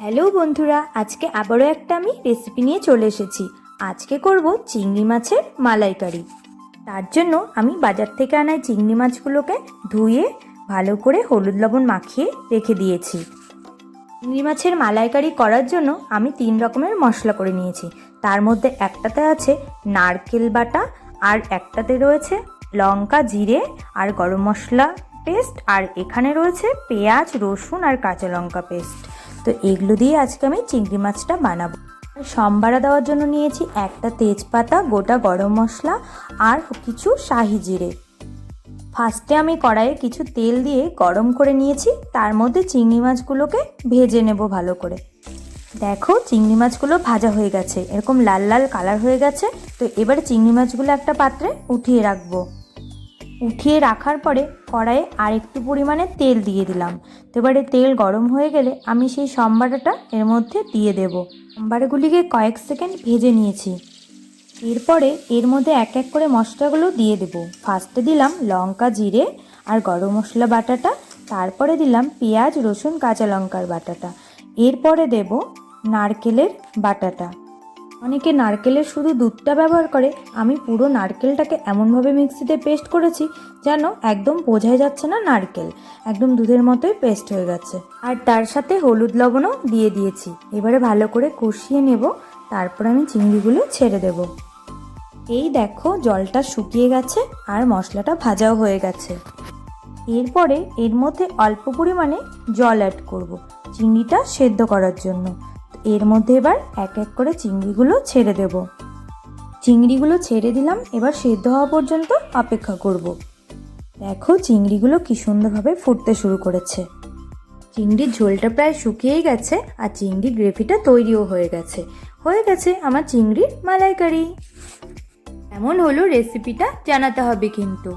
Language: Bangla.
হ্যালো বন্ধুরা, আজকে আবারও একটা আমি রেসিপি নিয়ে চলে এসেছি। আজকে করব চিংড়ি মাছের মালাইকারি। তার জন্য আমি বাজার থেকে আনা চিংড়ি মাছগুলোকে ধুয়ে, ভালো করে হলুদ লবণ মাখিয়ে রেখে দিয়েছি। চিংড়ি মাছের মালাইকারি করার জন্য আমি তিন রকমের মশলা করে নিয়েছি। তার মধ্যে একটাতে আছে নারকেল বাটা, আর একটাতে রয়েছে লঙ্কা জিরে আর গরম মশলা পেস্ট, আর এখানে রয়েছে পেঁয়াজ, রসুন আর কাঁচা লঙ্কা পেস্ট। তো এগুলো দিয়ে আজকে আমি চিংড়ি মাছটা বানাবো। সম্বারা দেওয়ার জন্য নিয়েছি একটা তেজপাতা, গোটা গরম মশলা আর কিছু শাহি জিরে। ফার্স্টে আমি কড়াইয়ে কিছু তেল দিয়ে গরম করে নিয়েছি, তার মধ্যে চিংড়ি মাছগুলোকে ভেজে নেব ভালো করে। দেখো চিংড়ি মাছগুলো ভাজা হয়ে গেছে, এরকম লাল লাল কালার হয়ে গেছে। তো এবারে চিংড়ি মাছগুলো একটা পাত্রে উঠিয়ে রাখব। উঠিয়ে রাখার পরে কড়াইয়ে আর একটু পরিমাণে তেল দিয়ে দিলাম। তো এবারে তেল গরম হয়ে গেলে আমি সেই সম্বারাটা এর মধ্যে দিয়ে দেব। সম্বারগুলিকে কয়েক সেকেন্ড ভেজে নিয়েছি। এরপরে এর মধ্যে এক এক করে মশলাগুলো দিয়ে দেব। ফার্স্টে দিলাম লঙ্কা জিরে আর গরম মশলা বাটাটা। তারপরে দিলাম পেঁয়াজ, রসুন, কাঁচা লঙ্কার বাটাটা। এরপরে দেব নারকেলের বাটাটা। অনেকে নারকেলের শুধু দুধটা ব্যবহার করে। আমি পুরো নারকেলটাকে এমনভাবে মিক্সিতে পেস্ট করেছি যেন একদম বোঝাই যাচ্ছে না নারকেল। একদম দুধের মতোই পেস্ট হয়ে গেছে। আর তার সাথে হলুদ লবণও দিয়ে দিয়েছি। এবারে ভালো করে কষিয়ে নেব। তারপর আমি চিংড়িগুলো ছেড়ে দেব। এই দেখো জলটা শুকিয়ে গেছে আর মশলাটা ভাজাও হয়ে গেছে। এরপরে এর মধ্যে অল্প পরিমাণে জল অ্যাড করব। চিংড়িটা সেদ্ধ করার জন্য। এর মধ্যে এবার এক এক করে চিংড়িগুলো ছেড়ে দেব। চিংড়িগুলো ছেড়ে দিলাম, এবার সেদ্ধ হওয়া পর্যন্ত অপেক্ষা করব। দেখো চিংড়িগুলো কি সুন্দরভাবে ফুটতে শুরু করেছে। চিংড়ির ঝোলটা প্রায় শুকিয়েই গেছে আর চিংড়ি গ্রেভিটা তৈরিও হয়ে গেছে। হয়ে গেছে আমার চিংড়ির মালাইকারি। এমন হলো রেসিপিটা জানাতে হবে কিন্তু।